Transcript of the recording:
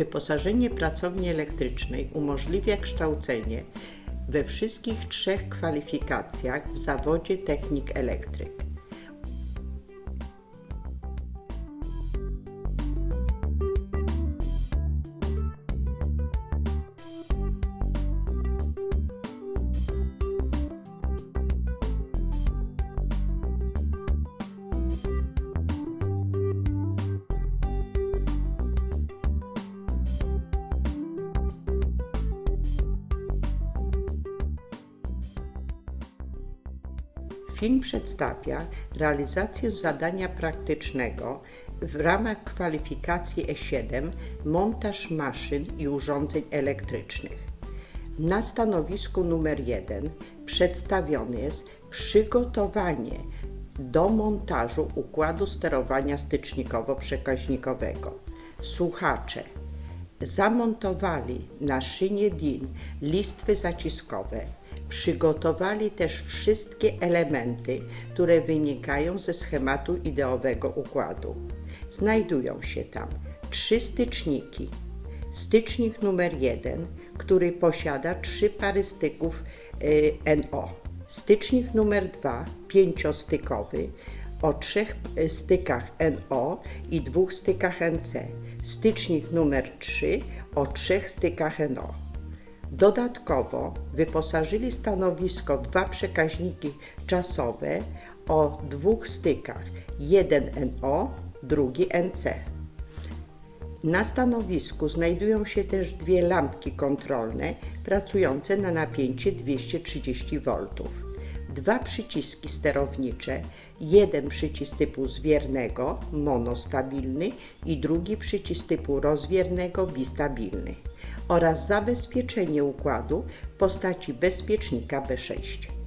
Wyposażenie pracowni elektrycznej umożliwia kształcenie we wszystkich trzech kwalifikacjach w zawodzie technik elektryk. Film przedstawia realizację zadania praktycznego w ramach kwalifikacji E7 montaż maszyn i urządzeń elektrycznych. Na stanowisku numer 1 przedstawione jest przygotowanie do montażu układu sterowania stycznikowo-przekaźnikowego. Słuchacze zamontowali na szynie DIN listwy zaciskowe, przygotowali też wszystkie elementy, które wynikają ze schematu ideowego układu. Znajdują się tam trzy styczniki. Stycznik numer 1, który posiada trzy pary styków NO. Stycznik numer 2, pięciostykowy, o trzech y, stykach NO i dwóch stykach NC. Stycznik numer 3 o trzech stykach NO. Dodatkowo wyposażyli stanowisko dwa przekaźniki czasowe o dwóch stykach, jeden NO, drugi NC. Na stanowisku znajdują się też dwie lampki kontrolne pracujące na napięcie 230 V, dwa przyciski sterownicze, jeden przycisk typu zwiernego, monostabilny i drugi przycisk typu rozwiernego, bistabilny oraz zabezpieczenie układu w postaci bezpiecznika B6.